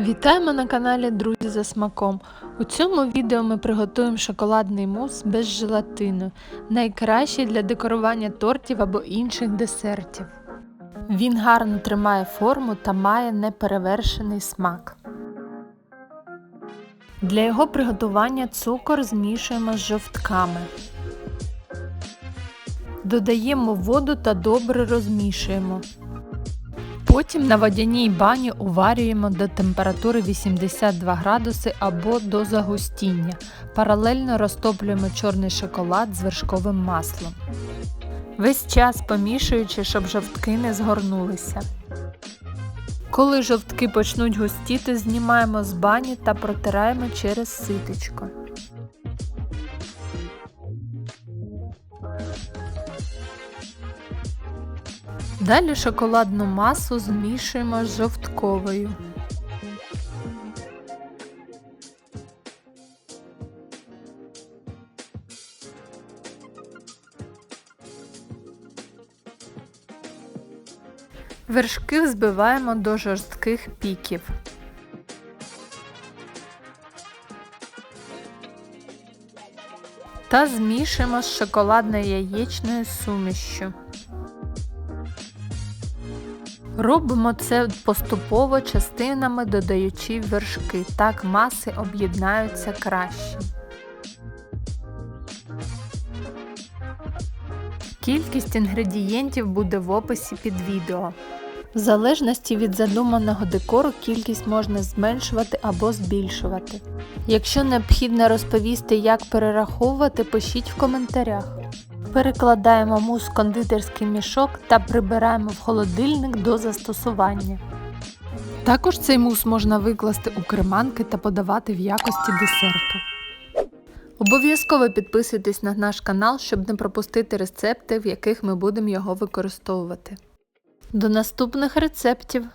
Вітаємо на каналі Друзі за смаком. У цьому відео ми приготуємо шоколадний мус без желатину, найкращий для декорування тортів або інших десертів. Він гарно тримає форму та має неперевершений смак. Для його приготування цукор змішуємо з жовтками. Додаємо воду та добре розмішуємо. Потім на водяній бані уварюємо до температури 82 градуси або до загустіння. Паралельно розтоплюємо чорний шоколад з вершковим маслом. Весь час помішуючи, щоб жовтки не згорнулися. Коли жовтки почнуть густіти, знімаємо з бані та протираємо через ситечко. Далі шоколадну масу змішуємо з жовтковою. Вершки взбиваємо до жорстких піків. Та змішуємо з шоколадно-яєчною сумішшю. Робимо це поступово частинами додаючи вершки, так маси об'єднаються краще. Кількість інгредієнтів буде в описі під відео. В залежності від задуманого декору кількість можна зменшувати або збільшувати. Якщо необхідно розповісти, як перераховувати, пишіть в коментарях. Перекладаємо мус в кондитерський мішок та прибираємо в холодильник до застосування. Також цей мус можна викласти у креманки та подавати в якості десерту. Обов'язково підписуйтесь на наш канал, щоб не пропустити рецепти, в яких ми будемо його використовувати. До наступних рецептів!